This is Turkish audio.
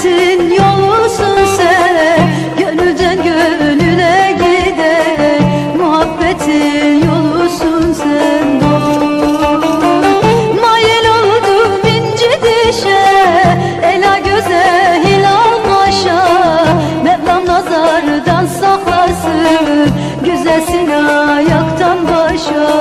Hasretin yolusun sen Gönülden gönüle gider Muhabbetin yolusun sen Mayel oldum inci dişe Ela göze hilal maşa. Mevlam nazardan saklasın Güzelsin ayaktan başa.